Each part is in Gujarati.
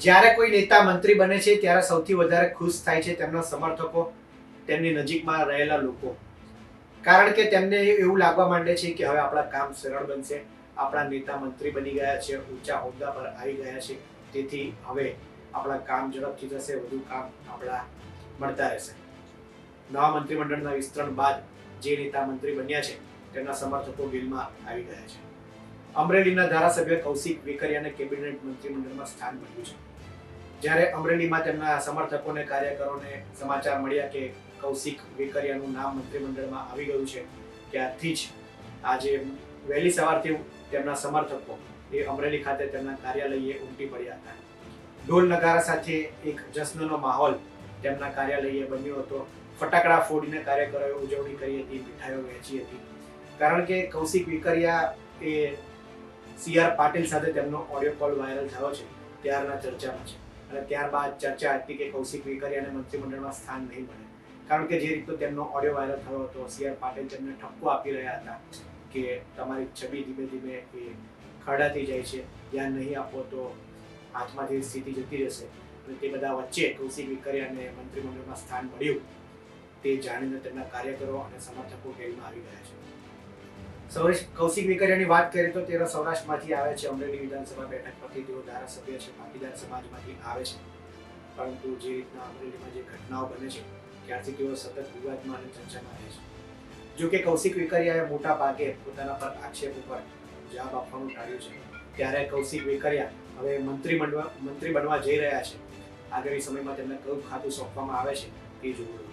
જ્યારે કોઈ નેતા મંત્રી બને છે, ત્યારે સૌથી વધારે ખુશ થાય છે તેમના સમર્થકો, તેમની નજીકમાં રહેલા લોકો. કારણ કે તેમને એવું લાગવા માંડે છે કે હવે આપણા કામ સરળ બનશે, આપણા નેતા મંત્રી બની ગયા છે, ઊંચા હોદ્દા પર આવી ગયા છે, તેથી હવે આપણા કામ ઝડપથી થશે, વધુ કામ આપણા મળતા રહેશે. નવા મંત્રીમંડળના વિસ્તરણ બાદ જે નેતા મંત્રી બન્યા છે, તેમના સમર્થકો બિલમાં આવી ગયા છે. અમરેલીના ધારાસભ્ય કૌશિક વેકરિયાને કેબિનેટ મંત્રીમંડળમાં સ્થાન મળ્યું છે. જ્યારે અમરેલીમાં તેમના સમર્થકોને, કાર્યકરોને સમાચાર મળ્યા કે કૌશિક વેકરિયાનું નામ મંત્રીમંડળમાં આવી ગયું છે, ત્યારથી જ આજે વહેલી સવારથી તેમના સમર્થકો એ અમરેલી ખાતે તેમના કાર્યાલયે ઉમટી પડ્યા હતા. ઢોલ નગારા સાથે એક જશ્નનો માહોલ તેમના કાર્યાલયે બન્યો હતો. ફટાકડા ફોડીને કાર્યકરોએ ઉજવણી કરી હતી, મીઠાઈઓ વહેંચી હતી. કારણ કે કૌશિક વિકરિયા એ સી આર પાટીલ સાથે તેમનો ઓડિયો કોલ વાયરલ થયો છે, ત્યારના ચર્ચામાં છે. અને ત્યારબાદ ચર્ચા હતી કે કૌશિક વિકરિયાને મંત્રીમંડળમાં સ્થાન નહીં મળે. કારણ કે જે રીતનો તેમનો ઓડિયો વાયરલ થયો હતો સી આર પાટીલ તેમને ઠપકો આપી રહ્યા હતા કે તમારી છબી ધીમે ધીમે એ ખરડાતી જાય છે, ધ્યાન નહીં આપો તો હાથમાંથી સ્થિતિ જતી રહેશે. અને તે બધા વચ્ચે કૌશિક વિકરિયાને મંત્રીમંડળમાં સ્થાન મળ્યું. તે જાણીને તેમના કાર્યકરો અને સમર્થકો જેલમાં આવી ગયા છે. સૌરાષ્ટ્ર કૌશિક વિકરિયાની વાત કરીએ તો તેઓ સૌરાષ્ટ્રમાંથી આવે છે, અમરેલી વિધાનસભા બેઠક પરથી તેઓ ધારાસભ્ય છે પાટીદાર સમાજમાંથી આવે છે. પરંતુ જે રીતના અમરેલીમાં જે ઘટનાઓ બને છે ત્યારથી તેઓ સતત વિવાદમાં અને ચર્ચામાં રહે છે. જો કે કૌશિક વિકરિયાએ મોટા ભાગે પોતાના પર આક્ષેપ ઉપર જવાબ આપવાનું ટાળ્યું છે. ત્યારે કૌશિક વિકરિયા હવે મંત્રી બનવા મંત્રી બનવા જઈ રહ્યા છે. આગામી સમયમાં તેમને કયું ખાતું સોંપવામાં આવે છે, તે જોવું.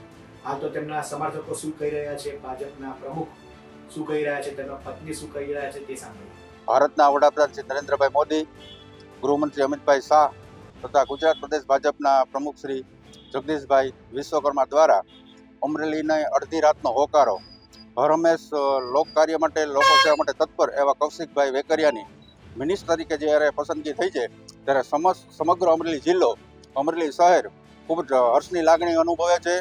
હા, તો તેમના સમર્થકો શું કહી રહ્યા છે? ભાજપના પ્રમુખ શું કહી રહ્યા છે, તેમના પત્ની શું કહી રહ્યા છે તે સાંભળ્યું ભારતના વડાપ્રધાન શ્રી નરેન્દ્રભાઈ મોદી, ગૃહમંત્રી અમિતભાઈ શાહ તથા ગુજરાત પ્રદેશ ભાજપના પ્રમુખ શ્રી જગદીશભાઈ વિશ્વકર્મા દ્વારા અમરેલીને અડધી રાતનો હોકારો. હર હંમેશ લોક કાર્ય માટે લોકો સેવા માટે તત્પર એવા કૌશિકભાઈ વેકરિયાની મિનિસ્ટર તરીકે જ્યારે પસંદગી થઈ છે, ત્યારે સમસ્ત સમગ્ર અમરેલી જિલ્લો, અમરેલી શહેર ખૂબ જ હર્ષની લાગણી અનુભવે છે.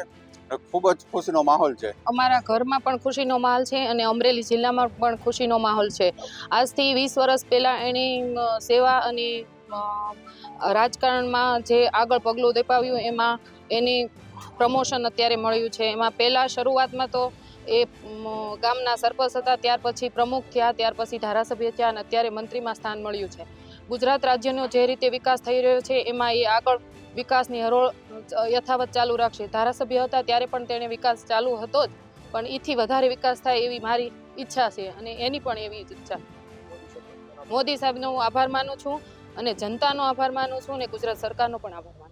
ખૂબ જ ખુશીનો માહોલ છે. અમારા ઘરમાં પણ ખુશીનો માહોલ છે અને અમરેલી જિલ્લામાં પણ ખુશીનો માહોલ છે. આજથી વીસ વર્ષ પહેલાં એની સેવા અને રાજકારણમાં જે આગળ પગલું દેપાવ્યું એમાં એની પ્રમોશન અત્યારે મળ્યું છે. એમાં પહેલાં શરૂઆતમાં તો એ ગામના સરપંચ હતા, ત્યાર પછી પ્રમુખ થયા, ત્યાર પછી ધારાસભ્ય થયા અને અત્યારે મંત્રીમાં સ્થાન મળ્યું છે. ગુજરાત રાજ્યનો જે રીતે વિકાસ થઈ રહ્યો છે એમાં એ આગળ વિકાસની હરોળ યથાવત ચાલુ રાખશે. ધારાસભ્ય હતા ત્યારે પણ તેણે વિકાસ ચાલુ હતો જ, પણ એથી વધારે વિકાસ થાય એવી મારી ઈચ્છા છે અને એની પણ એવી જ ઈચ્છા. મોદી સાહેબનો હું આભાર માનું છું અને જનતાનો આભાર માનું છું અને ગુજરાત સરકારનો પણ આભાર માનું છું.